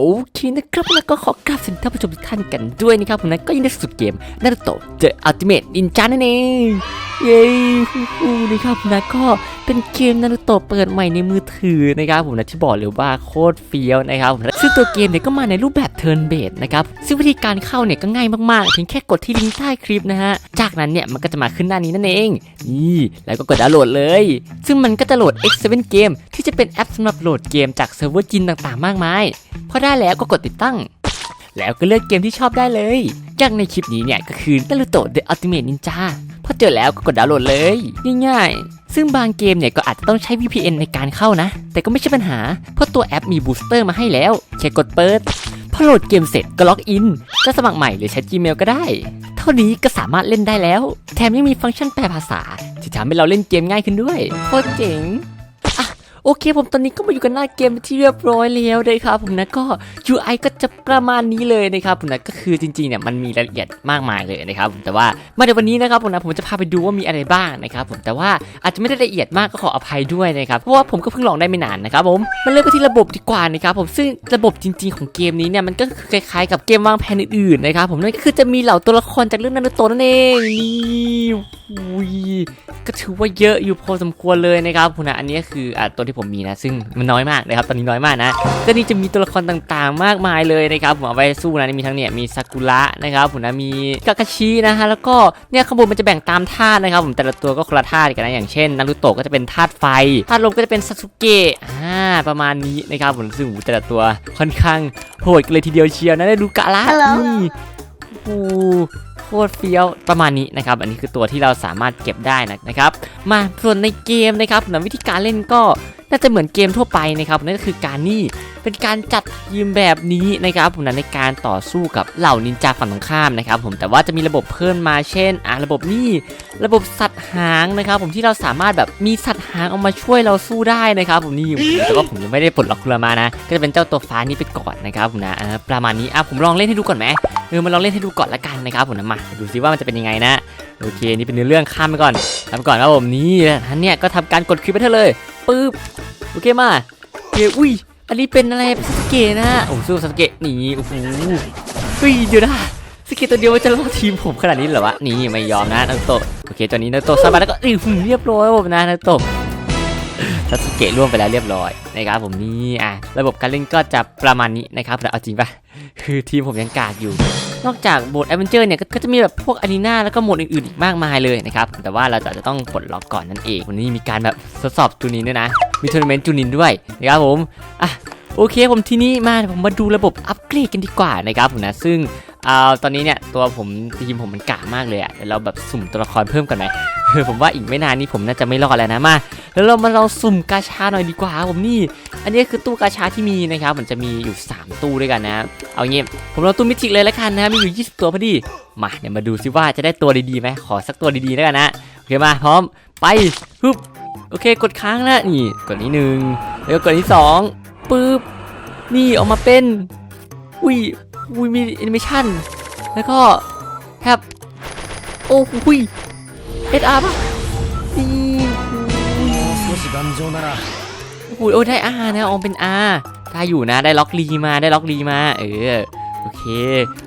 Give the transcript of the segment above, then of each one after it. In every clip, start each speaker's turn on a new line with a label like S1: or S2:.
S1: โอเคนะครับแล้วก็ขอกราบสวัสดีท่านผู้ชมทุกท่านกันด้วยนะครับผมนะก็ยินดีสุดเกมนารุโตะ The Ultimate Ninja นั่นเอง เย้ฮู้ฮูนะครับนะก็เป็นเกมนารูโตะเปิดใหม่ในมือถือนะครับผมนะที่บอกเลยว่าโคตรเฟี้ยวนะครับผมนะซึ่งตัวเกมเนี่ยก็มาในรูปแบบ Turn Based นะครับซึ่งวิธีการเข้าเนี่ยก็ง่ายมากๆเพียงแค่กดที่ลิงก์ใต้คลิปนะฮะจากนั้นเนี่ยมันก็จะมาขึ้นหน้านี้นั่นเองนี่แล้วก็กดดาวน์โหลดเลย ซึ่งมันก็จะโหลด X7 Game ที่จะเป็นแอปสำหรับโหลดเกมจากเซิร์ฟเวอร์จีนต่างๆ มากมายพอได้แล้วก็กดติดตั้ง แล้วก็เลือกเกมที่ชอบได้เลยอย่างในคลิปนี้เนี่ยก็คือ Naruto The Ultimate Ninja พอเจอแล้วก็กดดาวน์โหลดเลยง่ายๆ ซึ่งบางเกมเนี่ยก็อาจจะต้องใช้ VPN ในการเข้านะ แต่ก็ไม่ใช่ปัญหา เพราะตัวแอปมีบูสเตอร์มาให้แล้วแค่กดเปิด พอโหลดเกมเสร็จก็ล็อกอิน จะสมัครใหม่หรือใช้ Gmail ก็ได้ เท่านี้ก็สามารถเล่นได้แล้ว แถมยังมีฟังก์ชันแปลภาษาที่ทำให้เราเล่นเกมง่ายขึ้นด้วยโคตรเจ๋ง โอเคผมตอนนี้ก็มาอยู่กันหน้าเกมที่เรียบร้อยแล้วนะครับผมนะก็ UI ก็จะประมาณนี้เลยนะครับผมนะก็คือจริงๆเนี่ยมันมีรายละเอียดมากมายเลยนะครับผมแต่ว่ามาในวันนี้นะครับผมนะผมจะพาไปดูว่ามีอะไรบ้างนะครับผมแต่ว่าอาจจะไม่ได้ละเอียดมากก็ขออภัยด้วยนะครับเพราะว่าผมก็เพิ่งลองได้ไม่นานนะครับผมมาเริ่มกันที่ระบบดีกว่านะครับผมซึ่งระบบจริง ๆของเกมนี้เนี่ยมันก็คล้ายๆ กับเกมวางแผนอื่นๆนะครับผมนั่นก็คือจะมีเหล่าตัวละครจากเรื่องนารูโตะนั่นเองนี่อุ้ยก็ถือว่าเยอะอยู่พอสมควรเลยนะครับคุณนะอันนี้คืออะตัวที่ผมมีนะ ซึ่งมันน้อยมากนะครับตอนนี้น้อยมากนะก็นี่จะมีตัวละครต่างๆ มากมายเลยนะครับผมเอาไว้สู้นะมีทั้งเนี่ยมีซากุระนะครับผมนะมีกากาชินะฮะแล้วก็เนี่ยข้างบนมันจะแบ่งตามธาตุนะครับผมแต่ละตัวก็คนละธาตุกันนะอย่างเช่นนารูโตะก็จะเป็นธาตุไฟธาตุลมก็จะเป็นซาสึเกะอ่าประมาณนี้นะครับผมซึ่งโอ้โหแต่ละตัวค่อนข้างโหดกันเลยทีเดียวเชียวนะได้ดูกะละ
S2: Hello
S1: นี่โอ้โหโคตรเฟี้ยวประมาณนี้นะครับ อันนี้คือตัวที่เราสามารถเก็บได้นะนะครับ มาส่วนในเกมนะครับนะวิธีการเล่นก็ น่าจะเหมือนเกมทั่วไปนะครับนั่นก็คือการนี่เป็นการจัดทีมแบบนี้นะครับผมนะในการต่อสู้กับเหล่านินจาฝั่งตรงข้ามนะครับผมแต่ว่าจะมีระบบเพิ่มมาเช่นอะระบบนี่ระบบสัตว์หางนะครับผมที่เราสามารถแบบมีสัตว์หางเอามาช่วยเราสู้ได้นะครับผมนี่แต่ว่าผมยังไม่ได้ปลดล็อกคุรมานะ ก็จะเป็นเจ้าตัวฟ้านี้ไปก่อนนะครับผมนะอะประมาณนี้อะผมลองเล่นให้ดูก่อนไหมเออมาลองเล่นให้ดูก่อนละกันนะครับผมนะมาดูซิว่ามันจะเป็นยังไงนะโอเคนี่เป็นเนื้อเรื่องข้ามไปก่อนทำก่อนครับผมนี่ท่านเนี่ยก็ทำการกดคลิปไปเถอะเลยปึ๊บ โอเคมาเกอุ้ยอันนี้เป็นอะไรสเกตนะโอ้สู้สเกตนี่โอ้โหเฮ้ยเดี๋ยวนะสเกตตัวเดียวมันจะรอดทีมผมขนาดนี้เหรอวะนี่ไม่ยอมนะนาโตะโอเคตัวนี้นาโตะสบายแล้วก็อื้อหือเรียบร้อยผมนะนาโตะซาสึเกะร่วงไปแล้วเรียบร้อยนะครับผมนี่อะระบบการเล่นก็จะประมาณนี้นะครับแต่เอาจริงปะ คือทีมผมยังกากอยู่ นอกจากโหมดแอดเวนเจอร์เนี่ยก็จะมีแบบพวกอารีนาแล้วก็โหมดอื่นๆอีกมากมายเลยนะครับ แต่ว่าเราจะต้องปลดล็อกก่อนนั่นเอง วันนี้มีการแบบทดสอบจูนินด้วยนะ มีทัวร์นาเมนต์จูนินด้วยนะครับผม อะโอเคผมทีนี้มาผมมาดูระบบอัปเกรดกันดีกว่านะครับผมนะซึ่ง อ่าตอนนี้เนี่ยตัวผมทีมผมมันกากมากเลยอะเดี๋ยวเราแบบสุ่มตัวละครเพิ่มกันไหมเออผมว่าอีกไม่นานนี้ผมน่าจะไม่รอดแล้วนะมาแล้วเรามาลองสุ่มกาชาหน่อยดีกว่าผมนี่ อันนี้คือตู้กาชาที่มีนะครับมันจะมีอยู่ 3 ตู้ด้วยกันนะเอางี้ผมลองตู้มิจิเลยแล้วกันนะมีอยู่ 20 ตัวพอดีมาเดี๋ยวมาดูซิว่าจะได้ตัวดีๆไหมขอสักตัวดีๆแล้วกันนะโอเคมาพร้อมไปฮึบโอเคกดค้างแล้วนี่กดนี้หนึ่งแล้วก็กดที่สองปึ๊บนี่ออกมาเป็นอุ้ย อุ้ยมีแอนิเมชันแล้วก็แทบโอ้โหเอสอาร์ป่ะนี่โอ้โหโอ้ได้อาร์นะองเป็นอาร์ได้อยู่นะได้ล็อกลีมาได้ล็อกลีมาเออโอเค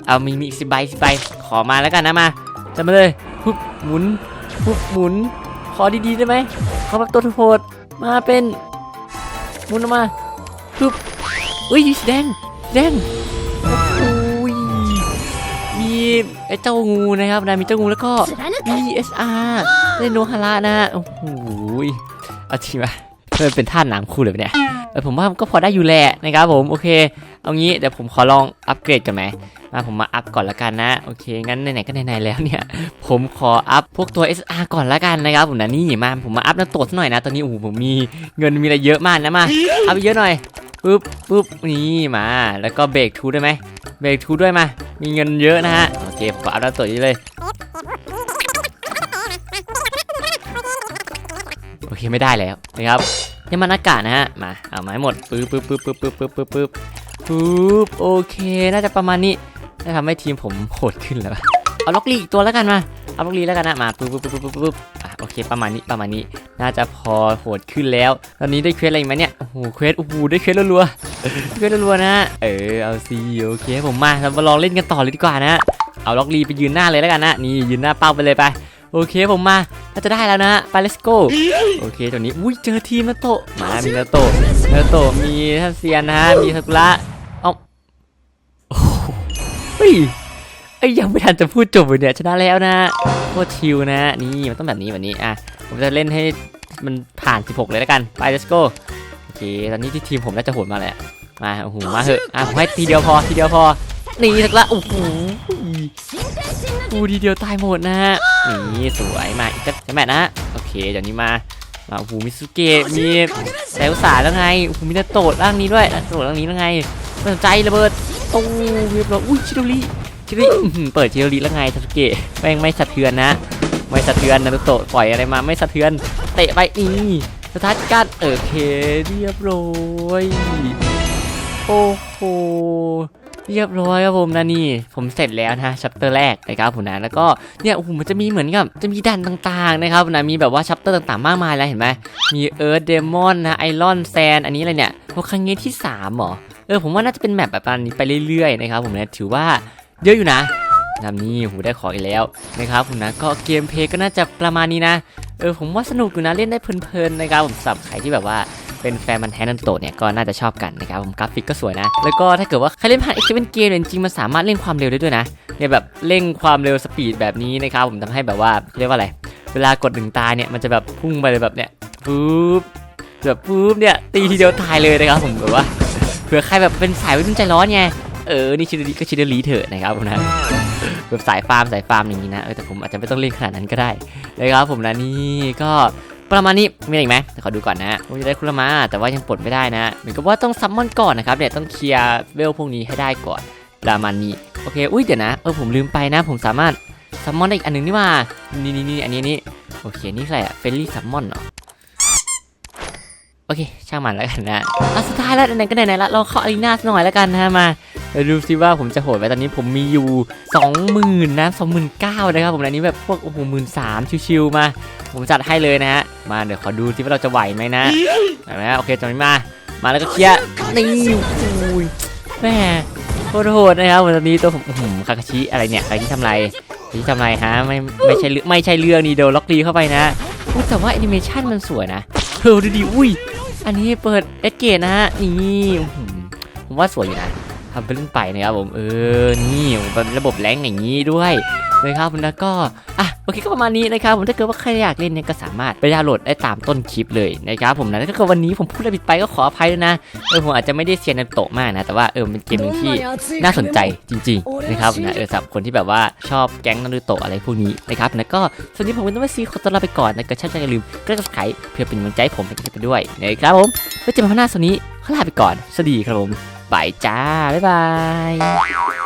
S1: เอามีมีอีกสิบใบสิบใบขอมาแล้วกันนะมาจะมาเลยปุ๊บหมุนปุ๊บหมุน ขอดีๆได้ไหมขอแบบตัวโหดมาเป็นหมุนออกมาปุ๊บอุ้ยสีแดงแดง มีไอ้เจ้างูนะครับนะมีเจ้างูแล้วก็ BSR ได้โนฮาระนะโอ้โหเอาทีมาเพื่อเป็นท่าตุหนามคู่เลยปะเนี่ยเออผมว่ามันก็พอได้อยู่แหละนะครับผมโอเค เอางี้เดี๋ยวผมขอลองอัปเกรดกันไหมมาผมมาอัพก่อนละกันนะโอเคงั้นไหนๆก็ไหนๆแล้วเนี่ย ผมขออัพพวกตัว SR ก่อนละกันนะครับผมนะนี่มาผมมาอัพน้ำตกสักหน่อยนะตอนนี้โอ้โหผมมีเงินมีอะไรเยอะมากนะมาอัพไปเยอะหน่อย ปึ๊บปึ๊บนี่มา แล้วก็เบรกทูได้ไหมเบรกทูด้วยมา มีเงินเยอะนะฮะ โอเคผมอัพน้ำตกนี้เลย โอเคไม่ได้แล้วนะครับนี่มันอากาศนะฮะ มา เอาไม้หมดปึ๊บปึ๊บปึ๊บปึ๊บปึ๊บปึ๊บปึ๊บปึ๊บปึ๊บโอเค น่าจะประมาณนี้น่าทำให้ทีมผมโหดขึ้นแล้ว เอาล็อกลีอีกตัวแล้วกันมา เอาล็อกลีแล้วกันนะ มาปึ๊บปึ๊บปึ๊บปึ๊บปึ๊บ โอเค ประมาณนี้ประมาณนี้ น่าจะพอโหดขึ้นแล้ว ตอนนี้ได้เควสอะไรไหมเนี่ยโอ้โหเควสโอ้โหได้เควสรัวๆเควสรัวๆนะ เออเอาสิโอเคผมมาเรามาลองเล่นกันต่อเลยดีกว่านะ เอาล็อกลีไปยืนหน้าเลยแล้วกันนะนี่ยืนหน้าเป้าไปเลยไปโอเคผมมาน่าจะได้แล้วนะไป let's go โอเคตอนนี้อุ้ยเจอทีมนาโตะมามีนาโตะนาโตะมีท่านเซียนนะฮะมีซากุระเอาโอ้โหเฮ้ยไอ้ยยังไม่ทันจะพูดจบเลยเนี่ยชนะแล้วนะ โคตรชิลนะนี่มันต้องแบบนี้แบบนี้อะผมจะเล่นให้มันผ่าน 16 เลยแล้วกันไป let's go โอเคตอนนี้ที่ทีมผมน่าจะโหดมากเละมาโอ้โหมาเหอะอะผมให้ทีเดียวพอทีเดียวพอนี่ซากุระโอ้โหกูทีเดียวตายหมดนะฮะนี่สวยมาอีกสักแมตช์นะโอเคเดี๋ยวนี้มาอ่าโอ้โหมิสุเกะมีแซวสาแล้วไงโอ้โหมีนาโตะร่างนี้ด้วยนาโตะร่างนี้แล้วไงไม่สนใจระเบิดตู้เรียบร้อยอุ้ยชิโดริ ชิริเปิดชิโดริแล้วไงซาสุเกะแม่งไม่สะเทือนนะ ไม่สะเทือนนาโตะปล่อยอะไรมาไม่สะเทือน เตะไปนี่สถานการณ์โอเคเรียบร้อยโอ้โหเรียบร้อยครับผมนะนี่ ผมเสร็จแล้วนะชัปเตอร์แรกนะครับผมนะแล้วก็เนี่ยโอ้โหมันจะมีเหมือนกับจะมีด่านต่างๆนะครับนะมีแบบว่าชัปเตอร์ต่างๆมากมายแล้วเห็นไหมมีเอิร์ธเดมอนนะไอรอนแซนอันนี้อะไรเนี่ยโอครั้งนี้ที่3หรอเออผมว่าน่าจะเป็นแมปแบบนี้ไปเรื่อยๆนะครับผมนะถือว่า เยอะอยู่นะนำนี่หูได้ของอีกแล้วนะครับผมนะก็เกมเพลย์ก็น่าจะประมาณนี้นะเออผมว่าสนุกอยู่นะเล่นได้เพลินๆนะครับผมสำหรับใครที่แบบว่าเป็นแฟนมันแทนนันโตเนี่ยก็น่าจะชอบกันนะครับผมกราฟิกก็สวยนะ แล้วก็ถ้าเกิดว่าใครเล่นผ่าน X7 เกมเนี่ยจริงๆมันสามารถเล่นความเร็วได้ด้วยนะเนี่ยแบบเร่งความเร็วสปีดแบบนี้นะครับผมทำให้แบบว่าเรียกว่าอะไรเวลากดหนึ่งตายเนี่ยมันจะแบบพุ่งไปเลยแบบเนี้ยปุ๊บแบบปุ๊บเนี่ยตีทีเดียวตายเลยนะครับผมแบบว่าเผื่อใครแบบเป็นสายวัยรุ่นใจร้อนไง เออ นี่ชิดลีก็ชิดลีเถอะนะครับผมนะแบบสายฟาร์มสายฟาร์มอย่างนี้นะ เออแต่ผมอาจจะไม่ต้องเล่นขนาดนั้นก็ได้นะครับผมนะนี่ก็ประมาณนี้มีอะไรอีกไหมเดี๋ยวขอดูก่อนนะผมจะได้คุรมาแต่ว่ายังปลดไม่ได้นะ เหมือนกับว่าต้องซัมมอนก่อนนะครับเนี่ยต้องเคลียร์เวลพวกนี้ให้ได้ก่อนประมาณนี้โอเคอุ้ยเดี๋ยวนะเออผมลืมไปนะ ผมสามารถซัมมอนได้อีกอันหนึ่งนี่ว่านี่นี่นี่อันนี้นี่โอเคนี่อะไรอะเฟลลี่ซัมมอนเหรอโอเคช่างมันแล้วกันนะอะสุดท้ายแล้วไหนก็ไหนๆละเราเข้าอารีนาสักหน่อยแล้วกันนะมา เดี๋ยวดูซิว่าผมจะโหดไว้ตอนนี้ผมมีอยู่ 20,000นะ29,000นะครับผมอันนี้แบบพวกโอ้โหหมื่นสามชิวๆมา ผมจัดให้เลยนะฮะมาเดี๋ยวขอดูซิว่าเราจะไหวไหมนะเอาละโอเคตอนนี้มามาแล้วก็เคลียร์นี่โอ้ยแม่โคตรโหดนะครับวันนี้ตัวผมหือคาคาชิอะไรเนี่ยคาคาชิทำไรคาคาชิทำไรฮะไม่ไม่ใช่ไม่ใช่เรื่องนี่โดนล็อกลีเข้าไปนะอุ๊ยแต่ว่าแอนิเมชันมันสวยนะเออดูดิอุ้ยอันนี้เปิดเอสเกตนะฮะนี่ผมว่าสวยอยู่นะ ทำไปเล่นไปนะครับผมเออนี่เป็นระบบแรงอย่างนี้ด้วยนะครับผมแล้วก็อะโอเคก็ประมาณนี้นะครับผมถ้าเกิดว่าใครอยากเล่นเนี่ยก็สามารถไปดาวน์โหลดได้ตามต้นคลิปเลยนะครับผมนะถ้าเกิดวันนี้ผมพูดอะไรผิดไปก็ขออภัยด้วยนะเออผมอาจจะไม่ได้เซียนในโตะมากนะแต่ว่าเออเป็นเกมหนึ่งที่น่าสนใจจริง ๆ นะครับนะเออสำหรับคนที่แบบว่าชอบแก๊งนารูโตะอะไรพวกนี้นะครับแล้วก็สวัสดีผมเป็นต้นซีขอต้อนรับไปก่อนนะก็ชอบใจอย่าลืมกด subscribe เพื่อเป็นกำลังใจผมในคลิปไปด้วยนะครับผมไว้เจอกันครั้งหน้าสวัสดีขอลาไปก่อนสวัสดีครับผม ไปจ้า บ๊ายบาย